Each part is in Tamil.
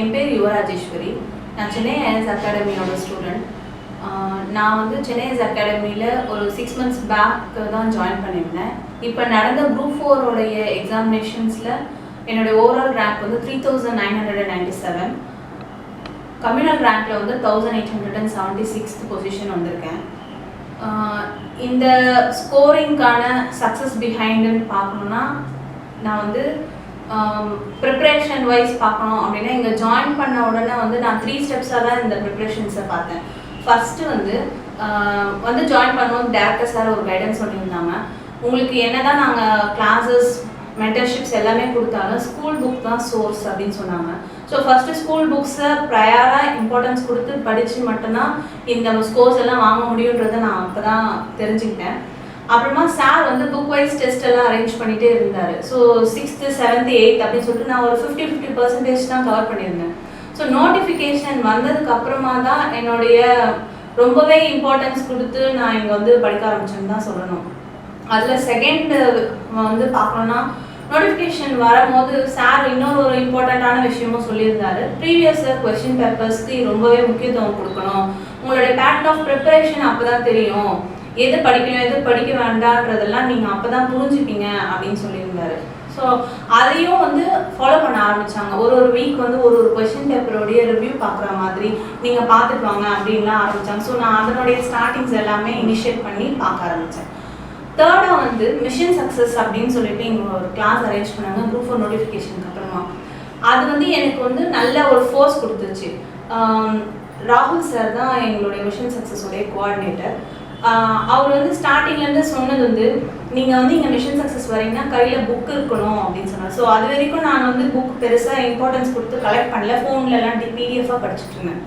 என் பேர் யுவராஜேஸ்வரி. நான் சென்னை ஐஎஸ் அகாடமியோட ஸ்டூடெண்ட் நான் வந்து சென்னை ஐஎஸ் அகாடமியில் ஒரு சிக்ஸ் மந்த்ஸ் பேக் தான் ஜாயின் பண்ணியிருந்தேன். இப்போ நடந்த குரூப் ஃபோரோடைய எக்ஸாமினேஷன்ஸில் என்னுடைய ஓவரால் ரேங்க் வந்து three thousand nine hundred and ninety seven communal ரேங்க்கில் வந்து thousand eight hundred and seventy sixth position வந்திருக்கேன் இந்த ஸ்கோரிங்க்கான சக்ஸஸ் பிஹைண்டுன்னு பார்க்கணுன்னா நான் வந்து Um, ப்ரிப்ரேஷன் வைஸ் பார்க்கணும் அப்படின்னா இங்கே ஜாயின் பண்ண உடனே வந்து நான் த்ரீ ஸ்டெப்ஸாக தான் இந்த ப்ரிப்ரேஷன்ஸை பார்த்தேன். ஃபஸ்ட்டு வந்து uh, வந்து ஜாயின் பண்ணும்போது டேரக்டர் சார் ஒரு கைடன்ஸ் சொல்லியிருந்தாங்க. உங்களுக்கு என்ன தான் நாங்கள் கிளாஸஸ் மென்டர்ஷிப்ஸ் எல்லாமே கொடுத்தாலும் ஸ்கூல் புக் தான் சோர்ஸ் அப்படின்னு சொன்னாங்க. ஸோ ஃபஸ்ட்டு ஸ்கூல் புக்ஸை ப்ரையராக இம்பார்ட்டன்ஸ் கொடுத்து படித்து மட்டும்தான் இந்த ஸ்கோர்ஸ் எல்லாம் வாங்க முடியுன்றதை நான் அப்போ தான் தெரிஞ்சுக்கிட்டேன். அப்புறமா சார் வந்து புக் வைஸ் டெஸ்ட் எல்லாம் அரேஞ்ச் பண்ணிட்டே இருந்தார். ஸோ சிக்ஸ்த்து செவன்த் எயித் அப்படின்னு சொல்லிட்டு நான் ஒரு ஃபிஃப்டி ஃபிஃப்டி பர்சன்டேஜ் தான் கவர் பண்ணியிருந்தேன். ஸோ நோட்டிஃபிகேஷன் வந்ததுக்கு அப்புறமா தான் என்னுடைய ரொம்பவே இம்பார்ட்டன்ஸ் கொடுத்து நான் இங்கே வந்து படிக்க ஆரம்பிச்சேன்னு தான் சொல்லணும். அதில் செகண்ட் வந்து பார்க்கணுன்னா நோட்டிஃபிகேஷன் வரும்போது சார் இன்னொரு ஒரு இம்பார்ட்டண்ட்டான விஷயமும் சொல்லியிருந்தாரு. ப்ரீவியஸ் இயர் கொஸ்டின் பேப்பர்ஸ்க்கு ரொம்பவே முக்கியத்துவம் கொடுக்கணும். உங்களுடைய பேட் ஆஃப் ப்ரிப்பரேஷன் அப்போ தான் தெரியும். எது படிக்கணும் எது படிக்க வேண்டான்றதெல்லாம் நீங்கள் அப்போ தான் புரிஞ்சுப்பீங்க அப்படின்னு சொல்லியிருந்தாரு. ஸோ அதையும் வந்து ஃபாலோ பண்ண ஆரம்பித்தாங்க ஒரு ஒரு வீக் வந்து ஒரு ஒரு கொஷின் பேப்பரோடைய ரிவ்யூ பார்க்குற மாதிரி நீங்கள் பார்த்துட்டு வாங்க அப்படின்லாம் ஆரம்பித்தாங்க ஸோ நான் அதனுடைய ஸ்டார்டிங்ஸ் எல்லாமே இனிஷியேட் பண்ணி பார்க்க ஆரம்பித்தேன் தேர்டாக வந்து மிஷன் சக்ஸஸ் அப்படின்னு சொல்லிட்டு இங்கே ஒரு கிளாஸ் அரேஞ்ச் பண்ணாங்க குரூப் ஃபோர் நோட்டிஃபிகேஷனுக்கு அப்புறமா. அது வந்து எனக்கு வந்து நல்ல ஒரு ஃபோர்ஸ் கொடுத்துச்சு. ராகுல் சார் தான் எங்களுடைய மிஷன் சக்ஸஸோடைய கோஆர்டினேட்டர் அவர் வந்து ஸ்டார்டிங்லேருந்து சொன்னது வந்து நீங்கள் வந்து இங்கே மிஷன் சக்ஸஸ் வரீங்கன்னா கையில் புக் இருக்கணும் அப்படின்னு சொன்னார். ஸோ அது வரைக்கும் நான் வந்து புக் பெருசாக இம்பார்ட்டன்ஸ் கொடுத்து கலெக்ட் பண்ணல. ஃபோன்லலாம் பிடிஎஃபாக படிச்சுட்டு இருந்தேன்.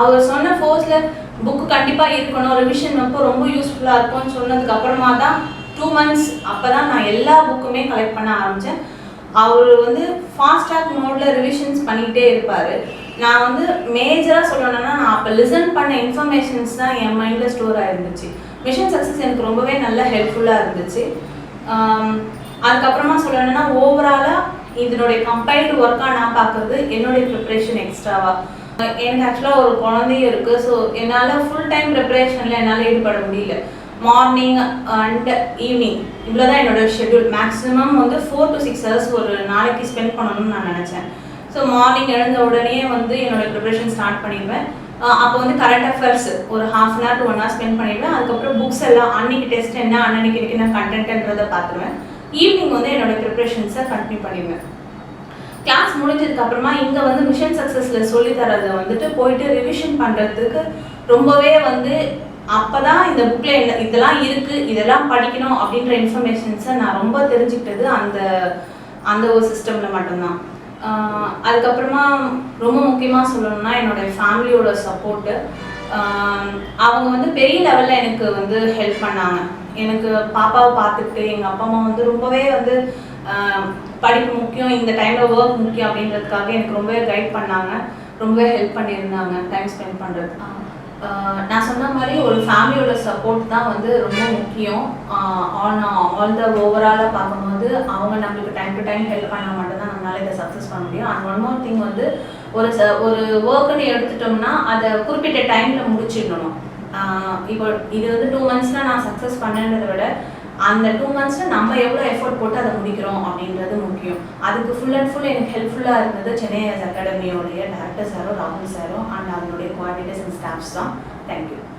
அவர் சொன்ன ஃபோர்ஸில் புக்கு கண்டிப்பாக இருக்கணும். ரிவிஷன் அப்போ ரொம்ப யூஸ்ஃபுல்லாக இருக்கும்னு சொன்னதுக்கு அப்புறமா தான் டூ மந்த்ஸ் அப்போ தான் நான் எல்லா புக்குமே கலெக்ட் பண்ண ஆரம்பித்தேன் அவர் வந்து ஃபாஸ்ட் ட்ராக் மோடில் ரிவிஷன்ஸ் பண்ணிகிட்டே இருப்பார். நான் வந்து மேஜராக சொல்லணும்னா நான் அப்போ லிசன் பண்ண இன்ஃபர்மேஷன்ஸ் தான் என் மைண்டில் ஸ்டோர் ஆகிருந்துச்சு மிஷன் சக்ஸஸ் எனக்கு ரொம்பவே நல்ல ஹெல்ப்ஃபுல்லாக இருந்துச்சு. அதுக்கப்புறமா சொல்லணும்னா ஓவராலாக இதனுடைய கம்பைல்டு ஒர்க்காக நான் பார்க்குறது என்னுடைய ப்ரிப்ரேஷன் எக்ஸ்ட்ராவாக எனக்கு ஆக்சுவலாக ஒரு குழந்தையும் இருக்குது ஸோ என்னால் ஃபுல் டைம் ப்ரிப்பரேஷனில் என்னால் ஈடுபட முடியல. மார்னிங் அண்ட் ஈவினிங் இவ்வளோ தான் என்னோட ஷெட்யூல் மேக்ஸிமம் வந்து ஃபோர் டு சிக்ஸ் ஹவர்ஸ் ஒரு நாளைக்கு ஸ்பெண்ட் பண்ணணும்னு நான் நினச்சேன். ஸோ மார்னிங் எழுந்த உடனே வந்து என்னோட ப்ரிப்பரேஷன் ஸ்டார்ட் பண்ணிடுவேன். அப்போ வந்து கரண்ட் அஃபேர்ஸ் ஒரு half an hour to one hour spend பண்ணிடுவேன். அதுக்கப்புறம் புக்ஸ் எல்லாம் அன்னைக்கு டெஸ்ட் என்ன அன்னன்னைக்கு இருக்கு என்ன கண்டென்ட்ன்றதை பார்த்துருவேன். ஈவினிங் வந்து என்னோட ப்ரிப்பரேஷன்ஸை கண்டினியூ பண்ணிடுவேன். கிளாஸ் முடிஞ்சதுக்கு அப்புறமா இங்க வந்து மிஷன் சக்சஸ்ல சொல்லி தரதை வந்துட்டு போயிட்டு ரிவிஷன் பண்றதுக்கு ரொம்பவே வந்து அப்பதான் இந்த புக்ல என்ன இதெல்லாம் இருக்கு இதெல்லாம் படிக்கணும் அப்படின்ற இன்ஃபர்மேஷன்ஸை நான் ரொம்ப தெரிஞ்சுக்கிட்டது அந்த அந்த ஒரு சிஸ்டம்ல மட்டும்தான். அதுக்கப்புறமா ரொம்ப முக்கியமாக சொல்லணும்னா என்னோட ஃபேமிலியோட சப்போர்ட்டு அவங்க வந்து பெரிய லெவலில் எனக்கு வந்து ஹெல்ப் பண்ணாங்க. எனக்கு பாப்பாவை பார்த்துட்டு எங்கள் அப்பா அம்மா வந்து ரொம்பவே வந்து படிப்பு முக்கியம் இந்த டைமில் ஒர்க் முக்கியம் அப்படின்றதுக்காக எனக்கு ரொம்பவே கைட் பண்ணாங்க. ரொம்பவே ஹெல்ப் பண்ணியிருந்தாங்க டைம் ஸ்பெண்ட் பண்ணுறது நான் சொன்ன மாதிரி ஒரு ஃபேமிலியோட சப்போர்ட் தான் வந்து ரொம்ப முக்கியம். ஆன் ஆல் த ஓவராலாக பார்க்கும்போது அவங்க நம்மளுக்கு டைம் டு டைம் ஹெல்ப் பண்ணால் மட்டும்தான் நம்மளால இதை சக்ஸஸ் பண்ண முடியும். அண்ட் ஒன் மோர் திங் வந்து ஒரு ச ஒரு ஒர்க்குன்னு எடுத்துட்டோம்னா அதை குறிப்பிட்ட டைமில் முடிச்சிடணும். இப்போ இது வந்து டூ மந்த்ஸில் நான் சக்ஸஸ் பண்ணேன்றதை விட அந்த டூ மந்த்ஸில் நம்ம எவ்வளோ எஃபோர்ட் போட்டு அதை முடிக்கிறோம் அப்படின்றது முக்கியம். அதுக்கு ஃபுல் அண்ட் ஃபுல் எனக்கு ஹெல்ப்ஃபுல்லாக இருந்தது சென்னை அகாடமியோடைய டேரக்டர் சாரும் ராகுல் சாரும் அண்ட் அதனுடைய கோஆர்டினேட்டர்ஸ் அண்ட் ஸ்டாஃப்ஸ் தான். Thank you.